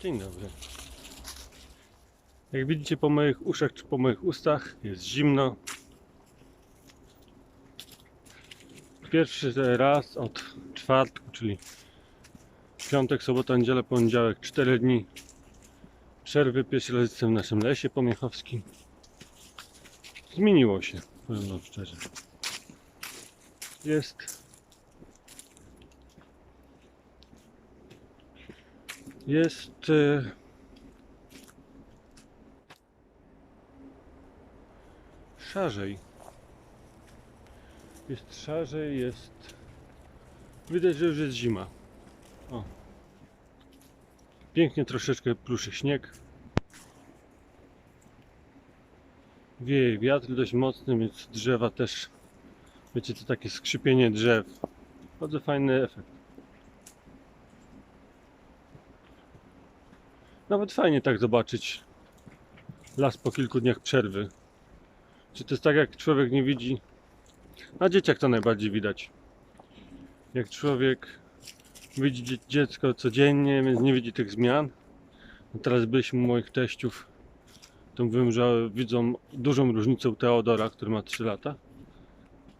Dzień dobry. Jak widzicie po moich uszach czy po moich ustach jest zimno. Pierwszy raz od czwartku, czyli piątek, sobota, niedziela, poniedziałek, 4 dni przerwy. Jestem w naszym lesie pomiechowskim. Zmieniło się, powiem wam szczerze. Jest jest szarzej. Jest szarzej, jest. Widać, że już jest zima. O. Pięknie troszeczkę pluszy śnieg. Wieje wiatr dość mocny, więc drzewa też. Wiecie, to takie skrzypienie drzew. Bardzo fajny efekt. Nawet fajnie tak zobaczyć las po kilku dniach przerwy. Czy to jest tak, jak człowiek nie widzi? Na dzieciach to najbardziej widać. Jak człowiek widzi dzie- dziecko codziennie, więc nie widzi tych zmian. No teraz byliśmy u moich teściów, to mówiłem, że widzą dużą różnicę u Teodora, który ma 3 lata,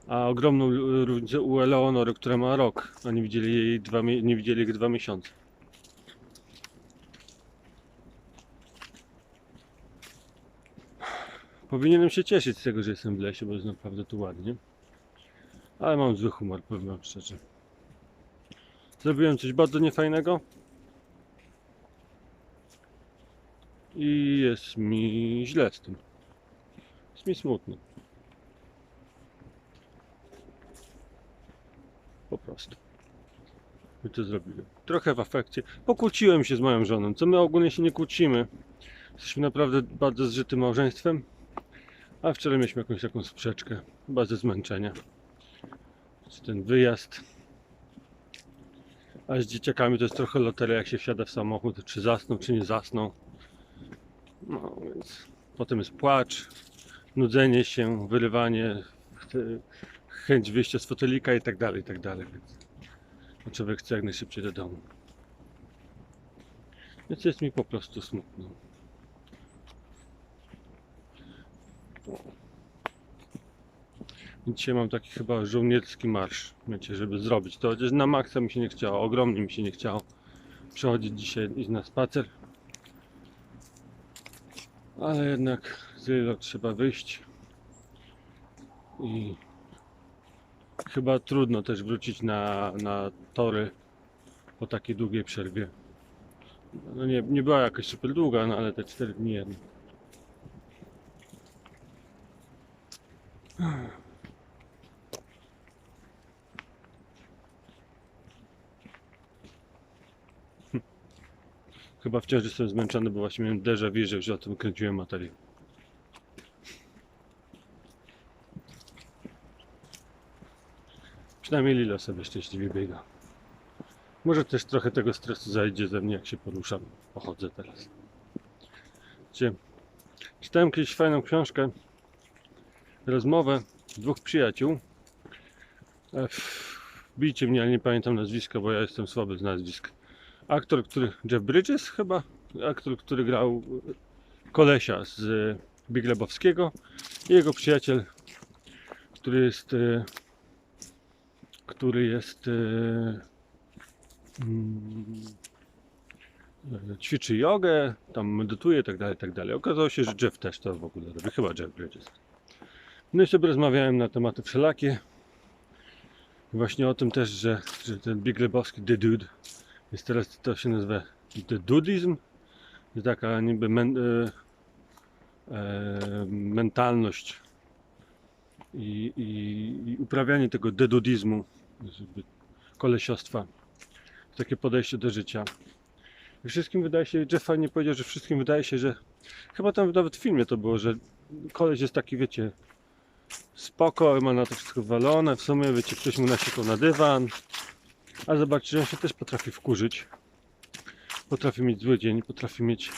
a ogromną różnicę u Eleonory, która ma rok, a nie widzieli jej dwa, nie widzieli jej dwa miesiące. Powinienem się cieszyć z tego, że jestem w lesie, bo jest naprawdę tu ładnie. Ale mam zły humor, powiem wam szczerze. Zrobiłem coś bardzo niefajnego. I jest mi źle z tym. Jest mi smutno. Po prostu. I to zrobiłem. Trochę w afekcie. Pokłóciłem się z moją żoną, co my ogólnie się nie kłócimy. Jesteśmy naprawdę bardzo zżytym małżeństwem. A wczoraj mieliśmy jakąś taką sprzeczkę, chyba ze zmęczenia. Czy ten wyjazd. A z dzieciakami to jest trochę loteria, jak się wsiada w samochód, czy zasną, czy nie zasną. No więc potem jest płacz, nudzenie się, wyrywanie, ch- chęć wyjścia z fotelika i tak dalej, i tak dalej. Więc człowiek chce jak najszybciej do domu. Więc jest mi po prostu smutno. Dzisiaj mam taki chyba żołnierski marsz, wiecie, żeby zrobić to. Chociaż na maksa mi się nie chciało, ogromnie mi się nie chciało przechodzić dzisiaj, iść na spacer. Ale jednak z Lilo trzeba wyjść. I chyba trudno też wrócić na, na tory po takiej długiej przerwie. No nie, nie była jakaś super długa, no ale te 4 dni jednak. Chyba wciąż jestem zmęczony, bo właśnie miałem déjà vu, że już o tym kręciłem materiał. Przynajmniej Lila sobie szczęśliwie biega. Może też trochę tego stresu zajdzie ze mnie, jak się poruszam. Pochodzę teraz. Czytałem kiedyś fajną książkę, rozmowę dwóch przyjaciół. E, Bijcie mnie, ale nie pamiętam nazwiska, bo ja jestem słaby z nazwisk aktor, który. Jeff Bridges chyba? Aktor, który grał kolesia z Big Lebowskiego i jego przyjaciel, który jest. e, Który jest. e, mm, Ćwiczy jogę, tam medytuje, tak dalej, tak. Okazało się, że Jeff też to w ogóle robi, chyba Jeff Bridges. No i sobie rozmawiałem na tematy wszelakie. Właśnie o tym też, że, że ten Big Lebowski, The Dude, jest teraz to się nazywa The Dudizm. Jest taka niby men, e, e, mentalność i, i, i uprawianie tego dedudizmu, kolesiostwa, takie podejście do życia. I wszystkim wydaje się, Jeff fajnie powiedział, że wszystkim wydaje się, że chyba tam nawet w filmie to było, że koleś jest taki, wiecie, spoko, ma na to wszystko walone, w sumie, wiecie, ktoś mu nasikał na dywan, a zobaczcie, że on się też potrafi wkurzyć. Potrafi mieć zły dzień, potrafi mieć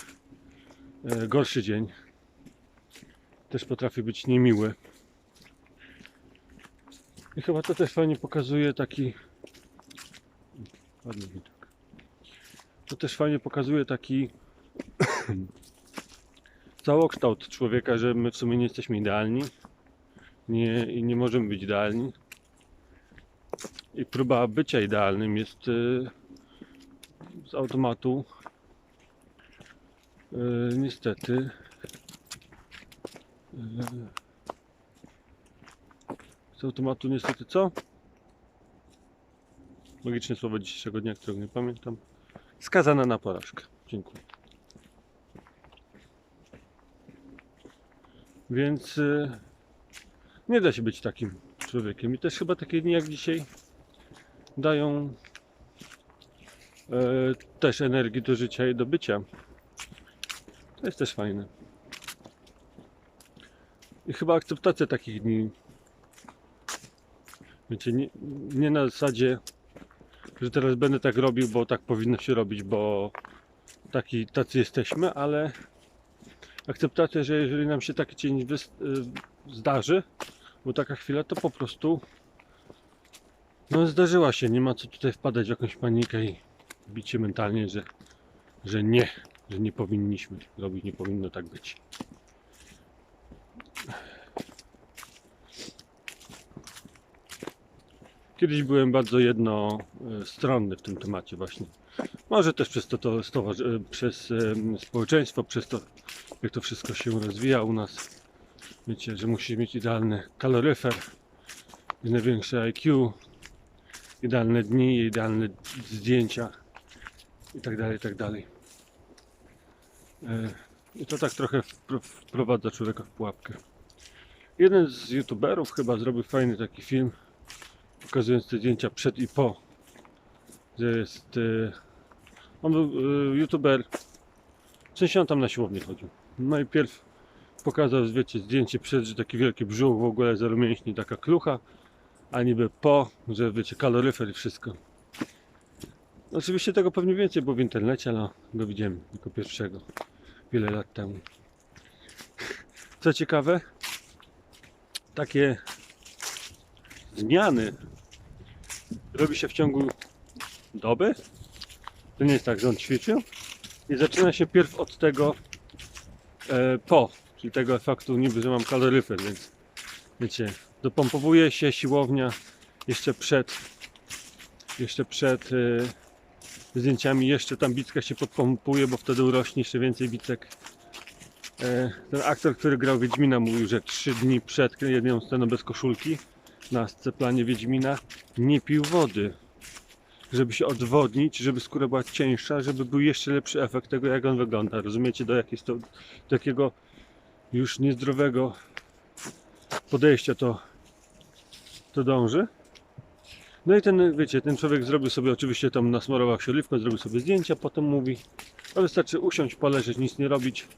e, gorszy dzień. Też potrafi być niemiły. I chyba to też fajnie pokazuje taki ładny widok. to też fajnie pokazuje taki całokształt człowieka, że my w sumie nie jesteśmy idealni nie, i nie możemy być idealni. I próba bycia idealnym jest y, z automatu y, niestety y, z automatu niestety co? Magiczne słowo dzisiejszego dnia, którego nie pamiętam. Skazana na porażkę. Dziękuję. Więc nie da się być takim człowiekiem. I też chyba takie dni jak dzisiaj dają e, też energii do życia i do bycia. To jest też fajne. I chyba akceptacja takich dni. Wiecie, nie, nie na zasadzie, że teraz będę tak robił, bo tak powinno się robić, bo taki, tacy jesteśmy, ale akceptacja, że jeżeli nam się taki wys- y, zdarzy, bo taka chwila, to po prostu no zdarzyła się, nie ma co tutaj wpadać w jakąś panikę i bić się mentalnie, że, że nie, że nie powinniśmy robić, nie powinno tak być. Kiedyś byłem bardzo jednostronny w tym temacie właśnie. Może też przez to, to przez społeczeństwo, przez to jak to wszystko się rozwija u nas. Wiecie, że musisz mieć idealny kaloryfer, największe IQ, idealne dni, idealne zdjęcia i tak dalej, i tak dalej. E, I to tak trochę wpro- wprowadza człowieka w pułapkę. Jeden z youtuberów chyba zrobił fajny taki film, pokazując te zdjęcia przed i po. Że jest. e, On był e, youtuber. W sensie on tam na siłownię chodził. Najpierw pokazał, wiecie, zdjęcie przed, że taki wielki brzuch, w ogóle zero mięśni, taka klucha, a niby po, że wiecie, kaloryfer i wszystko. Oczywiście tego pewnie więcej było w internecie, ale go widziałem jako pierwszego wiele lat temu. Co ciekawe, takie zmiany robi się w ciągu doby. To nie jest tak, że on ćwiczył. I zaczyna się pierw od tego e, po, czyli tego efektu niby, że mam kaloryfer, więc wiecie, dopompowuje się siłownia jeszcze przed jeszcze przed e, zdjęciami, jeszcze tam bicka się podpompuje, bo wtedy urośnie jeszcze więcej bicek. E, ten aktor, który grał Wiedźmina mówił, że 3 dni przed jedną sceną bez koszulki na planie Wiedźmina nie pił wody żeby się odwodnić, żeby skóra była cieńsza, żeby był jeszcze lepszy efekt tego, jak on wygląda. Rozumiecie, do, jakiej do jakiego już niezdrowego podejścia to, to dąży. No i ten, wiecie, ten człowiek zrobił sobie, oczywiście tam nasmarował się oliwką, zrobił sobie zdjęcia, potem mówi, no wystarczy usiąść, poleżeć, nic nie robić,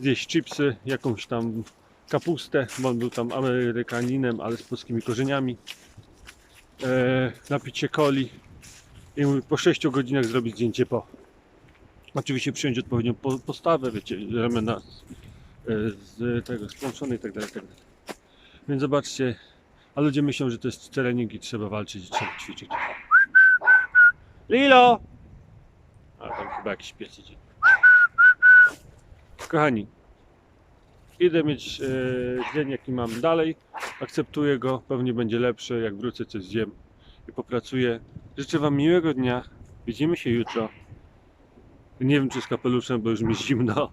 zjeść chipsy, jakąś tam kapustę, bo on był tam Amerykaninem, ale z polskimi korzeniami, e, napić się coli, i mówi, po 6 godzinach zrobić zdjęcie po. Oczywiście przyjąć odpowiednią po, postawę, wiecie, ramena z, tego splączone i tak dalej, tak dalej. Więc zobaczcie, a ludzie myślą, że to jest trening i trzeba walczyć i trzeba ćwiczyć. Lilo! A tam chyba jakiś pies idzie. Kochani, idę mieć e, dzień jaki mam dalej. Akceptuję go, pewnie będzie lepszy, jak wrócę coś zjem i popracuję. Życzę Wam miłego dnia. Widzimy się jutro. Nie wiem czy z kapeluszem, bo już mi zimno.